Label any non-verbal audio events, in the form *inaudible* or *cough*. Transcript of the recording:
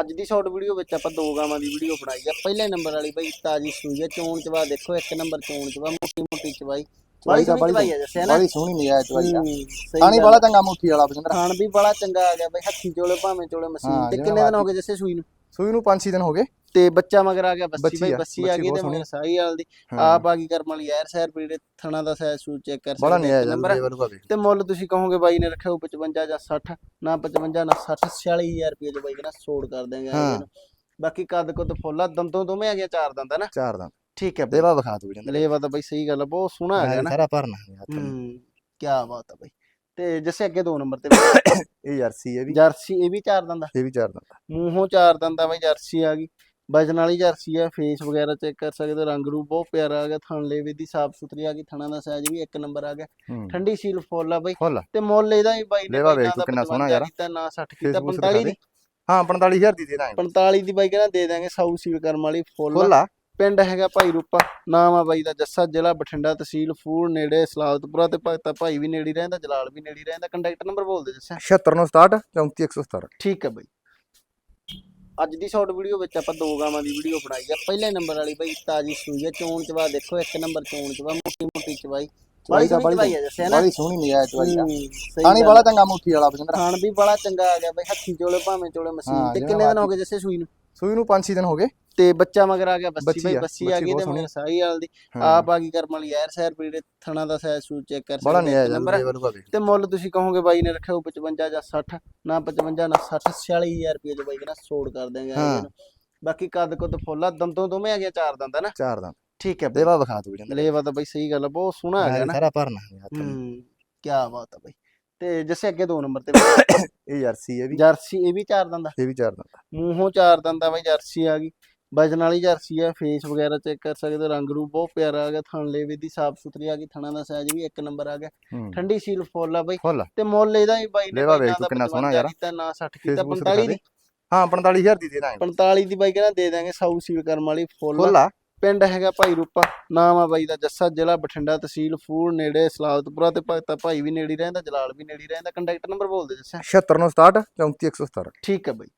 ਅੱਜ ਦੀ short video ਵਿੱਚ ਆਪਾਂ ਦੋ ਗਾਵਾਂ ਦੀ ਵੀਡੀਓ ਬਣਾਈ ਆ। ਪਹਿਲੇ ਨੰਬਰ ਵਾਲੀ ਬਈ ਤਾਜੀ ਸੂਈ ਆ ਚੋਣ ਚਵਾ ਦੇਖੋ ਇੱਕ ਨੰਬਰ ਚੋਣ ਚਵਾ ਮੋਟੀ ਮੋਟੀ ਚਵਾਈ। ਚਵਾਈ ਬੜੀ ਸੋਹਣੀ ਬੜੀ ਆ ਬੜੀ ਸੋਹਣੀ ਨਿਗਾਹ ਚਵਾਈ ਦਾ ਵਾਲਾ ਆ। ਚੰਗਾ ਮੁੱਠੀ ਵਾਲਾ ਬਜਿੰਦਰ। ਖਾਣ ਵੀ ਬੜਾ ਚੰਗਾ ਆ ਗਿਆ ਬਈ ਹੱਥੀ ਚੋਲੇ ਭਾਵੇਂ ਚੋਲੇ ਮਸ਼ੀਨ ਤੇ ਕਿੰਨੇ ਦਿਨ ਹੋ। ਗਏ ਜੱਸੇ ਸੂਈ ਨੂੰ? ਸੂਈ ਨੂੰ 5-6 ਦਿਨ ਹੋ ਗਏ। ਤੇ ਬੱਚਾ ਮਗਰ ਆ ਗਿਆ ਬੱਸੀ ਬਈ ਬੱਸੀ ਆ ਗਈ ਤੇ ਮਗਰ ਸਾਈ ਵਾਲ ਦੀ। ਹਾਂ। ਆਪ ਆ ਗਈ ਕਰਮ ਵਾਲੀ ਯਾਰ ਸਹਿਰ ਪੀੜੇ ਥਣਾ ਦਾ ਸਾਈਜ਼ ਸੂ ਚੈੱਕ ਕਰ ਬੜਾ ਸਕਦੇ ਨਿਗਾਹ ਨੰਬਰ ਜਾਂਦੀ ਹੈ ਵੇਖ ਤੇ ਮੁੱਲ ਤੁਸੀਂ ਕਹੋਗੇ ਬਾਈ ਨੇ ਰੱਖਿਆ ਹੋਊ 55 ਜਾਂ 60 ਨਾ 55 ਨਾ 60 46000 ਰੁਪਏ ਚ ਬਾਈ ਨਾ ਸੋੜ ਕਰ ਦੇਂਗੇ ਹਾਂ। ਬਾਕੀ ਕੱਦ ਕੁੱਦ ਫੁੱਲਾ ਦੰਦੋਂ ਦੋਵੇਂ ਆ ਗਿਆ ਚਾਰ ਦੰਦ ਆ ਨਾ? ਚਾਰ ਦਿਨ ਠੀਕ ਹੈ ਦੇਵਾ ਵਿਖਾ ਲੇਵਾ ਤਾਂ ਬਾਈ ਸਹੀ ਗੱਲ ਬਹੁਤ ਸੋਹਣਾ ਆ ਗਿਆ ਨਾ। ਸਾਰਾ ਭਰਨਾ ਹੈ ਹੱਥ। ਹੂੰ ਕੀ ਬਾਤ ਆ ਬਾਈ। ਤੇ ਜੱਸੇ ਅੱਗੇ ਦੋ ਨੰਬਰ ਤੇ ਇਹ ਜਰਸੀ ਹੈ ਵੀ। ਜਰਸੀ ਇਹ ਵੀ ਚਾਰ ਦੰਦ ਆ। ਇਹ ਵੀ ਚਾਰ ਦਿਨ ਦਾ ਮੂੰਹੋਂ ਚਾਰ ਦੰਦ ਆ ਬਾਈ ਜਰਸੀ ਆ ਗਈ। ਵਜਨ ਵਾਲੀ ਜਰਸੀ ਆ ਫੇਸ ਵਗੈਰਾ ਚੈੱਕ ਕਰ ਸਕਦੇ ਹੋ, ਰੰਗ ਰੂਪ ਬਹੁਤ ਪਿਆਰਾ ਆ ਗਿਆ ਥਣ ਲੇਵੇ ਦੀ ਸਾਫ਼ ਸੁਥਰੀ ਆ ਗਈ ਥਣਾ ਦਾ ਸਾਈਜ਼ ਵੀ ਇੱਕ ਨੰਬਰ ਆ ਗਿਆ। ਠੰਡੀ ਸੀਲ ਫੁੱਲ ਆ ਬਾਈ। ਫੁੱਲ ਤੇ ਮੁੱਲ ਇਹਦਾ ਹੀ ਬਾਈ ਨੇ ਕਿੰਨਾ ਸੋਹਣਾ 55 ਯਾਰ। ਕੀਤਾ ਨਾ 60 ਕੀਤਾ ਫੇਸਬੁੱਕ 45 ਦੀ। ਹਾਂ 45000 ਦੀ ਦੇ ਦਾਂਗੇ। 45 ਦੀ ਬਾਈ ਕਹਿੰਦਾ ਦੇ ਦਾਂਗੇ ਸਾਊ ਸੀਲ ਕਰਮ ਵਾਲੀ ਫੁੱਲ ਆ? ਪਿੰਡ ਹੈਗਾ ਭਾਈ ਰੂਪਾ ਨਾਮ ਆ ਬਾਈ ਦਾ ਜੱਸਾ ਜ਼ਿਲ੍ਹਾ ਬਠਿੰਡਾ ਤਹਿਸੀਲ ਫੂਲ ਨੇੜੇ ਸਲਾਦਪੁਰਾ ਤੇ ਭਗਤਾ ਭਾਈ ਵੀ ਨੇੜੇ ਰਹਿੰਦਾ ਜਲਾਲ ਵੀ ਨੇੜੇ ਰਹਿੰਦਾ ਕੰਟੈਕਟ ਨੰਬਰ ਬੋਲ ਦੇ ਜੱਸਾ। 76967 34117 ਠੀਕ ਹੈ ਬਾਈ। ਅੱਜ ਦੀ ਸ਼ਾਰਟ ਵੀਡੀਓ ਵਿੱਚ ਆਪਾਂ ਦੋ ਗਾਵਾਂ ਦੀ ਵੀਡੀਓ ਬਣਾਈ ਆ। ਪਹਿਲੇ ਨੰਬਰ ਵਾਲੀ ਬਾਈ ਤਾਜੀ ਸੂਈ ਆ ਚੋਣ ਚਵਾ ਦੇਖੋ ਇੱਕ ਨੰਬਰ ਚੋਣ ਚਵਾ ਮੋਟੀ ਮੋਟੀ ਚਵਾਈ ਬੜੀ ਚਵਾਈ ਸੋਹਣੀ ਬੜੀ ਚਵਾਈ ਆ ਜੱਸੇ ਨਾ? ਬੜੀ ਸੋਹਣੀ ਨਿਗਾਹ ਚਵਾਈ ਦਾ ਹੂੰ, ਪਾਣੀ ਗੱਲ ਵਾਲਾ ਆ। ਚੰਗਾ ਮੁੱਠੀ ਵਾਲਾ ਬਜਿੰਦਰ। ਖਾਣ ਵੀ ਬੜਾ ਚੰਗਾ ਆ ਗਿਆ ਬਾਈ ਹੱਥੀ ਚੋਲੇ ਭਾਵੇਂ ਚੋਲੇ ਮਸ਼ੀਨ ਤੇ ਕਿੰਨੇ ਦਿਨ ਹੋ। ਗਏ ਜੱਸੇ ਸੂਈ ਨੂੰ? ਸੂਈ ਨੂੰ 5-6 ਦਿਨ ਹੋ ਗਏ। ਤੇ ਬੱਚਾ ਮਗਰ ਆ ਗਿਆ ਬੱਸੀ ਬਾਈ ਬੱਸੀ ਆ ਗਈ ਤੇ ਮਗਰ ਸਾਈ ਵਾਲ ਦੀ ਹਾਂ। ਆਪ ਆ ਗਈ ਕਰਮ ਵਾਲੀ ਯਾਰ ਸਹਿਰ ਪੀੜੇ ਥਣਾ ਦਾ ਸਾਈਜ਼ ਸੂ ਚੈੱਕ ਕਰ ਸਕਦੇ ਜਾਂਦੀ ਹੈ ਤੇ ਮੁੱਲ ਤੁਸੀਂ ਕਹੋਗੇ ਬਾਈ ਨੇ ਰੱਖਿਆ ਹੋਊ 55 ਜਾਂ 60 ਨਾ 55 ਨਾ 60 46000 ਰੁਪਏ ਚ ਬਾਈ ਕਹਿੰਦਾ ਸੋੜ ਕਰ ਦੇਂਗੇ ਹਾਂ। ਬਾਕੀ ਕੱਦ ਕੁੱਦ ਫੁੱਲਾ ਦੰਦੋਂ ਦੋਵੇਂ ਆ ਗਿਆ ਚਾਰ ਦੰਦ ਆ ਨਾ? ਚਾਰ ਦਿਨ ਠੀਕ ਹੈ ਦੇਵਾ ਵਿਖਾ ਤੂੰ ਬਜਿੰਦਰ ਲੇਵਾ ਤਾਂ ਬਾਈ ਸਹੀ ਗੱਲ ਬਹੁਤ ਸੋਹਣਾ ਆ ਗਿਆ ਨਾ। ਸਾਰਾ ਭਰਨਾ ਹੈ ਹੱਥ। ਹੂੰ ਕੀ ਬਾਤ ਆ ਬਾਈ। ਤੇ ਜੱਸੇ ਅੱਗੇ ਦੋ ਨੰਬਰ ਤੇ *coughs* ਇਹ ਜਰਸੀ ਹੈ ਵੀ। ਜਰਸੀ ਇਹ ਵੀ ਚਾਰ ਦੰਦ ਆ। ਇਹ ਵੀ ਚਾਰ ਦਿਨ ਦਾ ਮੂੰਹੋਂ ਚਾਰ ਦੰਦ ਆ ਬਾਈ ਜਰਸੀ ਆ ਗਈ। ਵਜਨ ਵਾਲੀ ਜਰਸੀ ਆ ਫੇਸ ਵਗੈਰਾ ਚੈੱਕ ਕਰ ਸਕਦੇ ਹੋ, ਰੰਗ ਰੂਪ ਬਹੁਤ ਪਿਆਰਾ ਆ ਗਿਆ ਥਣ ਲੇਵੇ ਦੀ ਸਾਫ਼ ਸੁਥਰੀ ਆ ਗਈ ਥਣਾ ਦਾ ਸਾਈਜ਼ ਵੀ ਇੱਕ ਨੰਬਰ ਆ ਗਿਆ। ਹੂੰ। ਠੰਡੀ ਸੀਲ ਫੁੱਲ ਆ ਬਾਈ। ਫੁੱਲ ਤੇ ਮੁੱਲ ਇਹਦਾ ਹੀ ਬਾਈ ਨੇ ਲੇਵਾ ਵੇਖ ਤੂੰ ਤਾਂ ਕਿੰਨਾ ਸੋਹਣਾ 55 ਯਾਰ। ਕੀਤਾ ਨਾ 60 ਕੀਤਾ ਫੇਸਬੁੱਕ 45 ਦੀ। ਹਾਂ 45000 ਦੀ ਦੇ ਦਾਂਗੇ। 45 ਦੀ ਬਾਈ ਕਹਿੰਦਾ ਦੇ ਦਾਂਗੇ ਸਾਊ ਸੀਲ ਕਰਮ ਵਾਲੀ ਫੁੱਲ ਫੁੱਲ ਆ। ਪਿੰਡ ਹੈਗਾ ਭਾਈ ਰੂਪਾ ਨਾਮ ਆ ਬਾਈ ਦਾ ਜੱਸਾ ਜ਼ਿਲ੍ਹਾ ਬਠਿੰਡਾ ਤਹਿਸੀਲ ਫੂਲ ਨੇੜੇ ਸਲਾਦਪੁਰਾ ਤੇ ਭਗਤਾ ਭਾਈ ਵੀ ਨੇੜੇ ਰਹਿੰਦਾ ਜਲਾਲ ਵੀ ਨੇੜੇ ਰਹਿੰਦਾ ਕੰਟੈਕਟ ਨੰਬਰ ਬੋਲ ਦੇ ਜੱਸਾ। 76967 34117 ਠੀਕ ਹੈ ਬਾਈ।